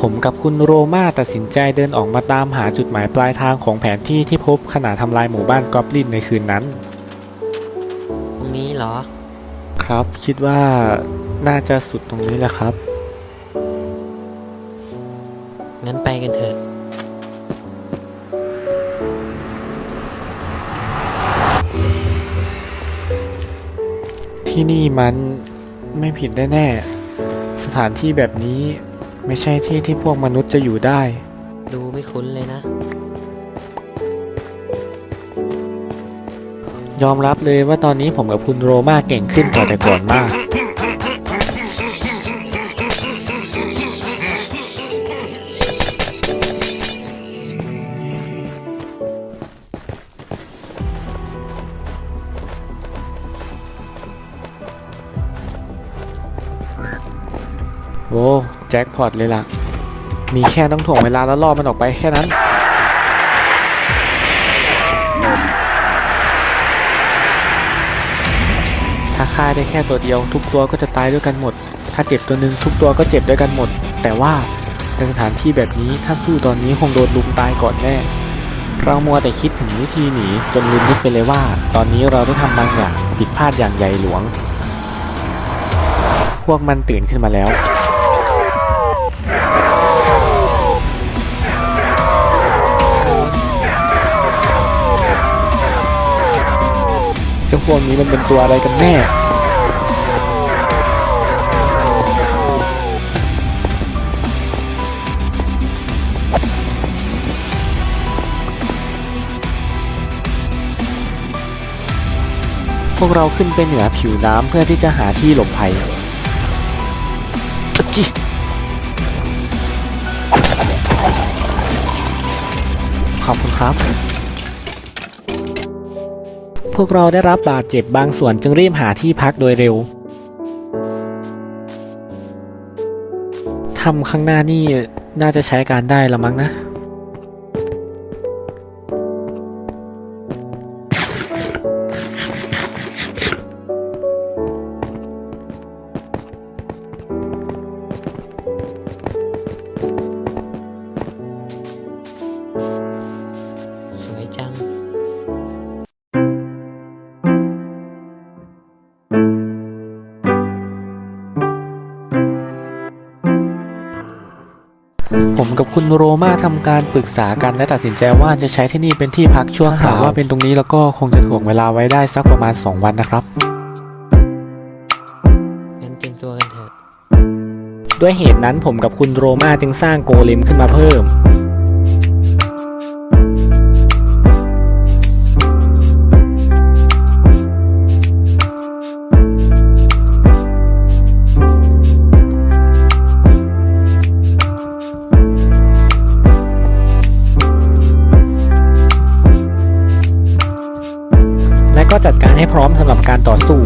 ผมกับคุณโรมาตัดสินใจเดินออกมาตามหาจุดหมายปลายทางของแผนที่ที่พบขณะทำลายหมู่บ้านกอบลินในคืนนั้น ตรงนี้เหรอ ครับคิดว่าน่าจะสุดตรงนี้แหละครับ งั้นไปกันเถอะ ที่นี่มันไม่ผิดแน่ๆสถานที่แบบนี้ ไม่ใช่ที่ที่พวกมนุษย์จะอยู่ได้ ดูไม่คุ้นเลยนะ ยอมรับเลยว่าตอนนี้ผมกับคุณโรมาเก่งขึ้นกว่าแต่ก่อนมาก โว้แจ็คพอตเลยล่ะ มีแค่ต้องถ่วงเวลาแล้วล่อมันออกไปแค่นั้น ถ้าฆ่าได้แค่ตัวเดียว ทุกตัวก็จะตายด้วยกันหมด ถ้าเจ็บตัวหนึ่งทุกตัวก็เจ็บด้วยกันหมด แต่ว่าในสถานที่แบบนี้ถ้าสู้ตอนนี้คงโดนลุมตายก่อนแน่ เรามัวแต่คิดถึงวิธีหนีจนลืมนึกไปเลยว่า ตอนนี้เราได้ทำบางอย่างผิดพลาดอย่างใหญ่หลวง พวกมันตื่นขึ้นมาแล้ว วกนี้มันเป็นตัวอะไรกันแน่พวกเราขึ้นไปเหนือผิวน้ำเพื่อที่จะหาที่หลบภัยจิขอบคุณครับ พวกเราได้รับบาดเจ็บบางส่วนจึงรีบหาที่พักโดยเร็วทำข้างหน้านี่น่าจะใช้การได้ละมั้งนะ ผมกับคุณโรมาทำการปรึกษากันและตัดสินใจว่าจะใช้ที่นี่เป็นที่พักชั่วคราวว่าเป็นตรงนี้แล้วก็คงจะถ่วงเวลาไว้ได้สักประมาณ 2 วันนะครับงั้นเตรียมตัวกันเถอะด้วยเหตุนั้นผมกับคุณโรมาจึงสร้างโกเลมขึ้นมาเพิ่ม ก็จัดการให้พร้อมสำหรับการต่อสู้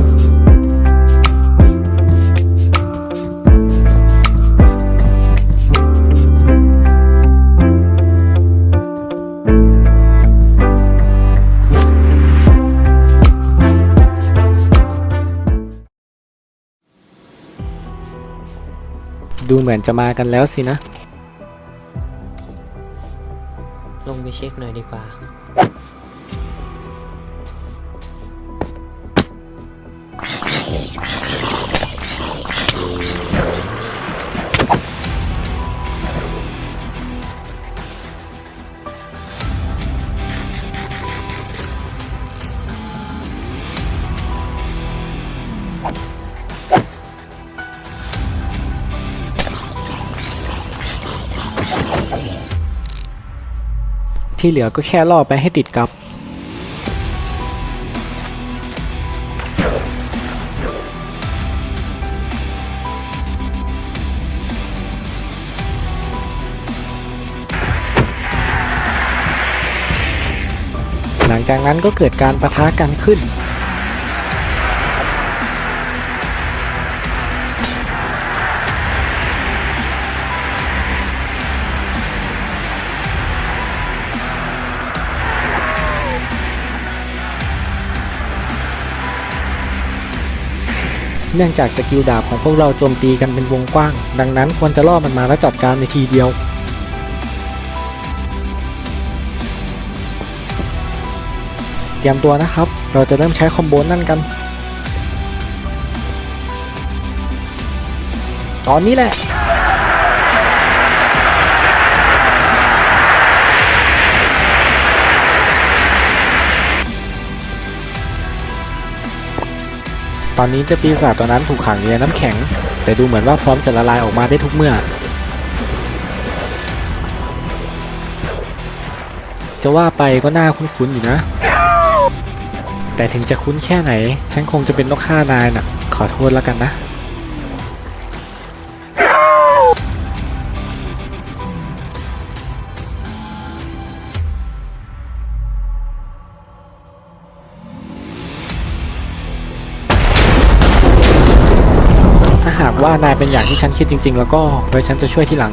ดูเหมือนจะมากันแล้วสินะ ลงไปเช็คหน่อยดีกว่า ที่เหลือก็แค่ล่อไปให้ติดกับ หลังจากนั้นก็เกิดการประทะกันขึ้น เนื่องจากสกิลดาบของพวกเราโจมตีกันเป็นวงกว้าง ดังนั้นควรจะล่อมันมาและจัดการในทีเดียว เตรียมตัวนะครับ เราจะเริ่มใช้คอมโบนั่นกัน ตอนนี้แหละ อนนี้เจ้าปีศาจตัวนั้นถูกขังอยู่ในน้ำแข็ง แต่ดูเหมือนว่าพร้อมจะละลายออกมาได้ทุกเมื่อ จะว่าไปก็น่าคุ้นๆอยู่นะ แต่ถึงจะคุ้นแค่ไหน ฉันคงจะเป็นนกฆ่านายน่ะ ขอโทษแล้วกันนะาหากว่านายเป็นอย่างที่ฉันคิดจริง ๆ แล้วก็ไว้ฉันจะช่วยที่หลัง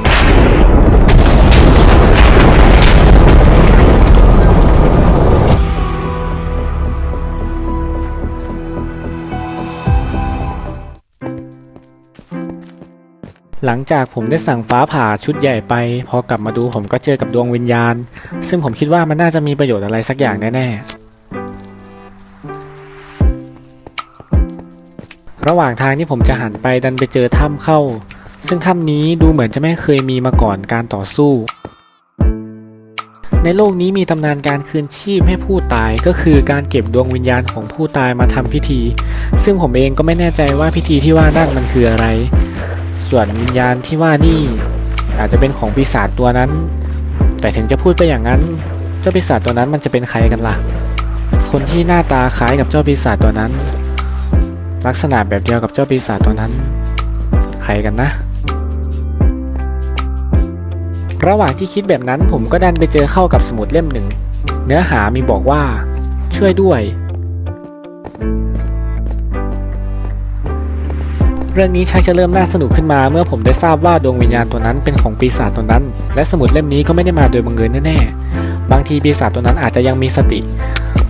หลังจากผมได้สั่งฟ้าผ่าชุดใหญ่ไป พอกลับมาดูผมก็เจอกับดวงวิญญาณ ซึ่งผมคิดว่ามันน่าจะมีประโยชน์อะไรสักอย่างแน่ๆ ระหว่างทางที่ผมจะหันไปดันไปเจอถ้ำเข้า ซึ่งถ้ำนี้ดูเหมือนจะไม่เคยมีมาก่อนการต่อสู้ ในโลกนี้มีตำนานการคืนชีพให้ผู้ตายก็คือการเก็บดวงวิญญาณของผู้ตายมาทำพิธี ซึ่งผมเองก็ไม่แน่ใจว่าพิธีที่ว่านั่นมันคืออะไร ส่วนวิญญาณที่ว่านี่อาจจะเป็นของปีศาจตัวนั้น แต่ถึงจะพูดไปอย่างนั้น เจ้าปีศาจตัวนั้นมันจะเป็นใครกันล่ะ คนที่หน้าตาคล้ายกับเจ้าปีศาจตัวนั้น ลักษณะแบบเดียวกับเจ้าปีศาจตัวนั้น ใครกันนะ ระหว่างที่คิดแบบนั้นผมก็ดันไปเจอเข้ากับสมุดเล่มหนึ่ง เนื้อหามีบอกว่า ช่วยด้วย เรื่องนี้ชักจะเริ่มน่าสนุกขึ้นมาเมื่อผมได้ทราบว่าดวงวิญญาณตัวนั้นเป็นของปีศาจตัวนั้น และสมุดเล่มนี้ก็ไม่ได้มาโดยบังเอิญแน่ๆบางทีปีศาจตัวนั้นอาจจะยังมีสติ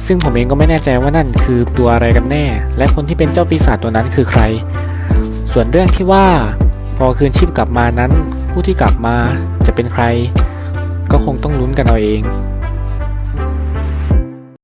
ซึ่งผมเองก็ไม่แน่ใจว่านั่นคือตัวอะไรกันแน่ และคนที่เป็นเจ้าปีศาจตัวนั้นคือใคร ส่วนเรื่องที่ว่า พอคืนชีพกลับมานั้น ผู้ที่กลับมาจะเป็นใคร ก็คงต้องลุ้นกันเอาเอง